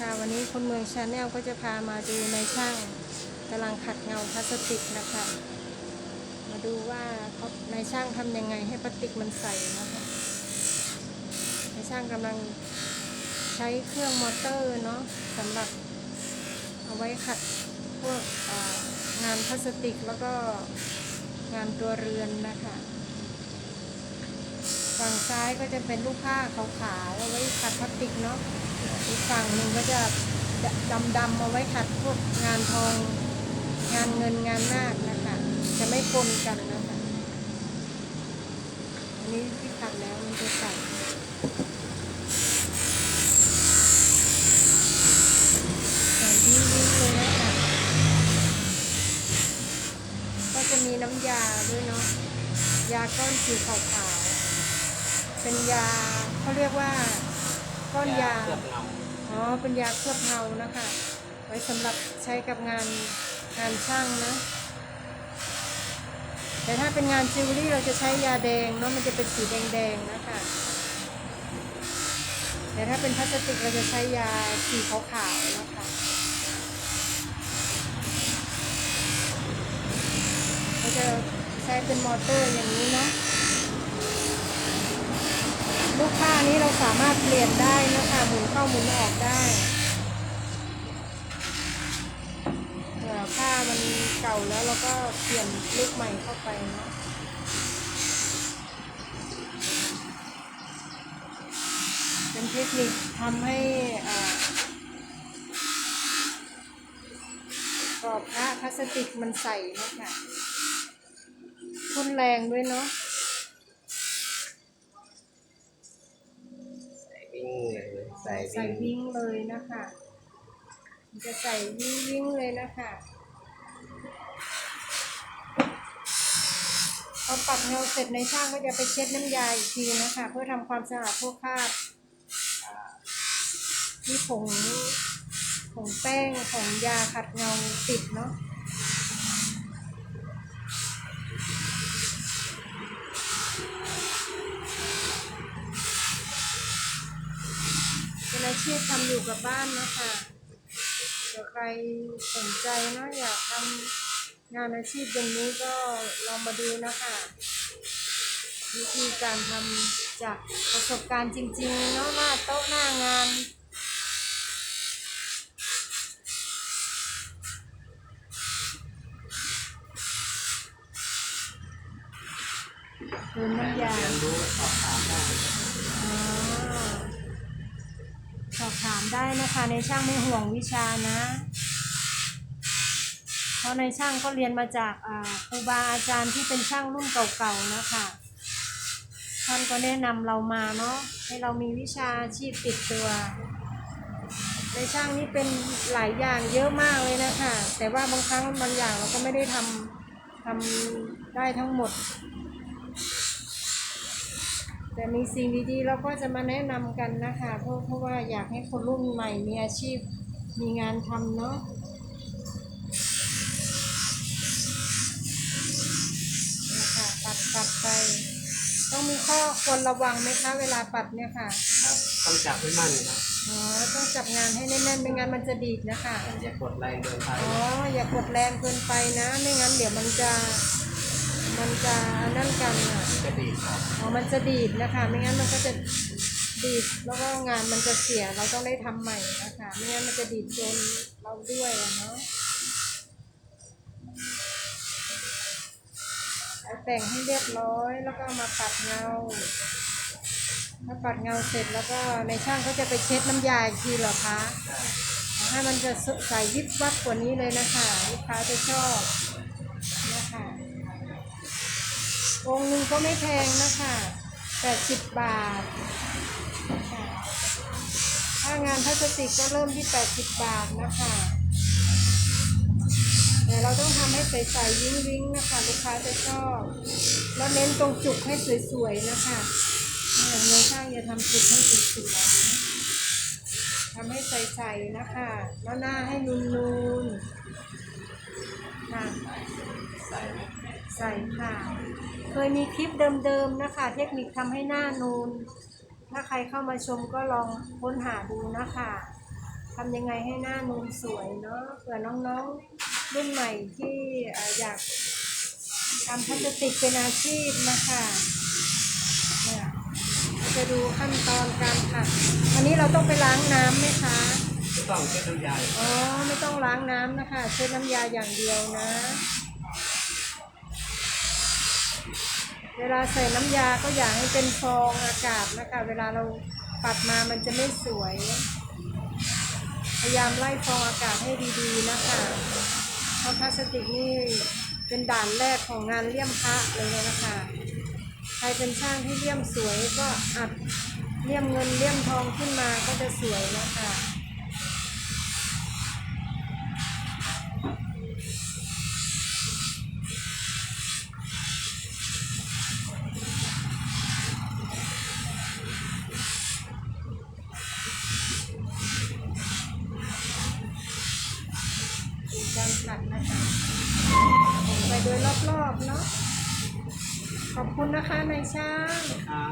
ค่ะวันนี้คนเมืองชาแนลก็จะพามาดูในช่างกำลังขัดเงาพลาสติกนะคะ มาดูว่าเขาในช่างทำยังไงให้พลาสติกมันใสนะคะในช่างกำลังใช้เครื่องมอเตอร์เนาะสำหรับเอาไว้ขัดพวกงานพลาสติกแล้วก็งานตัวเรือนนะคะ ฝั่งซ้ายก็จะเป็นลูกผ้าขาวๆเอาไว้ขัดพลาสติกเนาะอีกฝั่งหนึ่งก็จะดำๆเอาไว้ขัดพวกงานทอง งานเงินงานนาคนะคะ จะไม่ปนกันนะคะอันนี้ที่ขัดแล้วมันจะใส่ใส่ดิ้งๆเลยนะคะก็จะมีน้ำยาด้วยเนาะยาก้อนสีขาว เป็นยาเขาเรียกว่าก้อนยาเคลือบเงาอ๋อเป็นยาเคลือบเงานะคะ ไว้สำหรับใช้กับงานงานช่างนะ แต่ถ้าเป็นงานจิวเวลรี่เราจะใช้ยาแดงเนาะมันจะเป็นสีแดงๆนะคะแต่ถ้าเป็นพลาสติกเราจะใช้ยาสีขาวๆนะคะก็จะใช้เป็นมอเตอร์อย่างนี้เนาะ ลูกค้านี้เราสามารถเปลี่ยนได้นะคะหมุนเข้าหมุนออกได้เผื่อผ้ามันเก่าแล้วเราก็เปลี่ยนลูกใหม่เข้าไปเนาะเป็นเทคนิคทำให้อ่ากรอบผ้าพลาสติกมันใสนะคะทุนแรงด้วยเนาะ ใส่วิ่งเลย ใส่ใส่วิ่งเลยนะคะจะใส่วิ่งวิ่งเลยนะคะพอปัดเงาเสร็จในช่างก็จะไปเช็ดน้ำยาอีกทีนะคะ เพื่อทำความสะอาดพวกคราบที่ผงผงแป้งของยาขัดเงาติดเนาะเป็นอาชีพทำ อยู่กับบ้านนะคะเดี๋ยวใครสนใจเนาะอยากทำงานอาชีพอย่างนี้ก็ลองมาดูนะคะวิธีการทำจากประสบการณ์จริงๆเนาะหน้าโต๊ะหน้างานคือน้ำยาเรียนรู้สอบถามได้ สอบถามได้นะคะในช่างไม่ห่วงวิชานะ เพราะในช่างก็เรียนมาจากครูบาอาจารย์ที่เป็นช่างรุ่นเก่าๆนะคะท่านก็แนะนำเรามาเนาะให้เรามีวิชาอาชีพติดตัว ในช่างนี่เป็นหลายอย่างเยอะมากเลยนะคะแต่ว่าบางครั้งบางอย่างเราก็ไม่ได้ทำทำได้ทั้งหมด แต่มีสิ่งดีๆเราก็จะมาแนะนำกันนะคะเพราะเพราะว่าอยากให้คนรุ่นใหม่มีอาชีพมีงานทำเนาะนะคะปัดปัดไป ต้องมีข้อควรระวังไหมคะ เวลาปัดเนี่ยค่ะครับต้องจับให้มั่นนะอ๋อต้องจับงานให้แน่นๆไม่งั้นมันจะดีดนะคะอย่ากดแรงเกินไปอ๋ออย่ากดแรงเกินไปนะ ไม่งั้นเดี๋ยวมันจะ มันจะนั่นกันอะจะดีดออกอ๋อมันจะดีดนะคะ ไม่งั้นมันก็จะดีดแล้วก็งานมันจะเสียเราต้องได้ทำใหม่นะคะไม่งั้นมันจะดีดโดนเราด้วยอะเนาะแต่งให้เรียบร้อยแล้วก็มาปัดเงาถ้าปัดเงาเสร็จแล้วก็ในช่างก็จะไปเช็ดน้ำยาอีกทีเหรอคะให้มันจะใสยิบวับกว่านี้เลยนะคะลูกค้าจะชอบ องค์หนึ่งก็ไม่แพงนะคะ80บาทค่ะถ้างานพลาสติกก็เริ่มที่80บาทนะคะ แต่เราต้องทำให้ใสๆวิ้งวิ้งๆนะคะ ลูกค้าจะชอบ แล้วเน้นตรงจุกให้สวยๆนะคะเนี่ยเนื้อช่างอย่าทำจุกให้สวยๆทำให้ใสๆนะคะ แล้วหน้าให้นูนๆค่ะ ใส่ไหมใส่ค่ะ เคยมีคลิปเดิมๆนะคะ เทคนิคทำให้หน้านูน ถ้าใครเข้ามาชมก็ลองค้นหาดูนะคะทำยังไงให้หน้านูนสวยเนาะเผื่อน้องๆรุ่นใหม่ที่เอ่ออยากทำพลาสติกเป็นอาชีพนะคะเนี่ยเราจะดูขั้นตอนการผัดอันนี้เราต้องไปล้างน้ำไหมคะไม่ต้องเช็ดน้ำยา อ๋อ ไม่ต้องล้างน้ำนะคะใช้น้ำยาอย่างเดียวนะ เวลาใส่น้ำยาก็อย่าให้เป็นฟองอากาศนะคะ เวลาเราปัดมามันจะไม่สวย พยายามไล่ฟองอากาศให้ดีๆนะคะเพราะพลาสติกนี่เป็นด่านแรกของงานเลี่ยมพระเลยนะคะ ใครเป็นช่างที่เลี่ยมสวยก็อัดเลี่ยมเงินเลี่ยมทองขึ้นมาก็จะสวยนะคะ การผัดนะคะไปโดยรอบๆเนาะขอบคุณนะคะนายช่างค่ะ